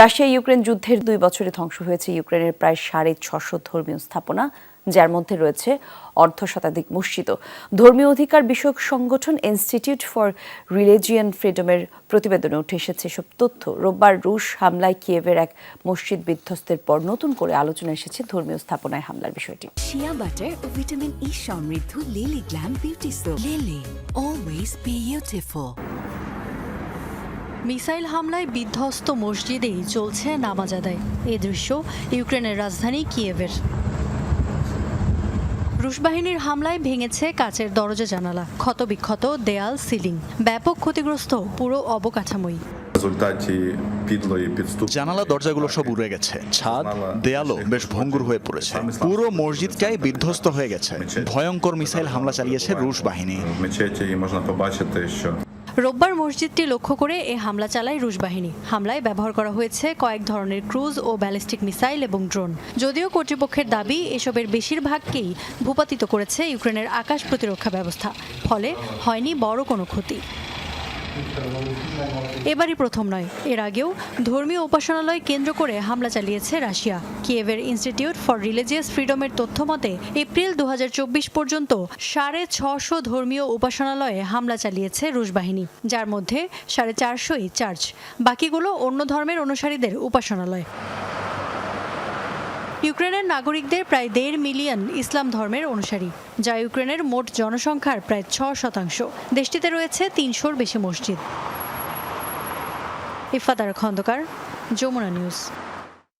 Russia Ukraine যুদ্ধের দুই বছরে ধ্বংস হয়েছে। ইউক্রেনের প্রায় সাড়ে ছশো ধর্মীয় স্থাপনা, যার মধ্যে রয়েছে অর্ধ শতাধিক মসজিদও ধর্মীয় অধিকার বিষয়ক সংগঠন ইনস্টিটিউট ফর রিলিজিয়ান ফ্রিডমের প্রতিবেদনে উঠে এসেছে এসব তথ্য। রোববার রুশ হামলায় কিয়েভের এক মসজিদ বিধ্বস্তের পর নতুন করে আলোচনা এসেছে ধর্মীয় স্থাপনায় হামলার বিষয়টি। শিয়া বাটার ও ভিটামিন ই সমৃদ্ধ Lily glam beauty soap Lily always beautiful missile হামলায় বিধ্বস্ত মসজিদেই চলছে নামাজ আদায়। এ দৃশ্য ইউক্রেনের রাজধানী কিয়েভের। রুশ বাহিনীর হামলায় ভেঙেছে কাচের দরজা জানালা, ক্ষতবিক্ষত দেয়াল সিলিং, ব্যাপক ক্ষতিগ্রস্ত পুরো অবকাঠামোই। জানালা দরজাগুলো সব উড়ে গেছে, ছাদ, দেয়ালও বেশ ভঙ্গুর হয়ে পড়েছে। পুরো মসজিদটাই বিধ্বস্ত হয়ে গেছে। ভয়ঙ্কর মিসাইল হামলা চালিয়েছে রুশ বাহিনী। রোববার মসজিদটি লক্ষ্য করে এ হামলা চালায় রুশ বাহিনী। হামলায় ব্যবহার করা হয়েছে কয়েক ধরনের ক্রুজ ও ব্যালিস্টিক মিসাইল এবং ড্রোন। যদিও কর্তৃপক্ষের দাবি, এসবের বেশিরভাগকেই ভূপাতিত করেছে ইউক্রেনের আকাশ প্রতিরক্ষা ব্যবস্থা। ফলে হয়নি বড় কোনো ক্ষতি। এবারই প্রথম নয়। এর আগেও ধর্মীয় উপাসনালয় কেন্দ্র করে হামলা চালিয়েছে রাশিয়া। কিয়েভের ইনস্টিটিউট ফর রিলিজিয়াস ফ্রিডমের তথ্য মতে, এপ্রিল দুহাজার চব্বিশ পর্যন্ত সাড়ে ছশো ধর্মীয় উপাসনালয়ে হামলা চালিয়েছে রুশ বাহিনী, যার মধ্যে সাড়ে চারশোই চার্চ। বাকিগুলো অন্য ধর্মের অনুসারীদের উপাসনালয়। ইউক্রেনের নাগরিকদের প্রায় দেড় মিলিয়ন ইসলাম ধর্মের অনুসারী, যা ইউক্রেনের মোট জনসংখ্যার প্রায় ছ শতাংশ। দেশটিতে রয়েছে তিনশোর বেশি মসজিদ। ইফাদার খন্দকার, যমুনা নিউজ।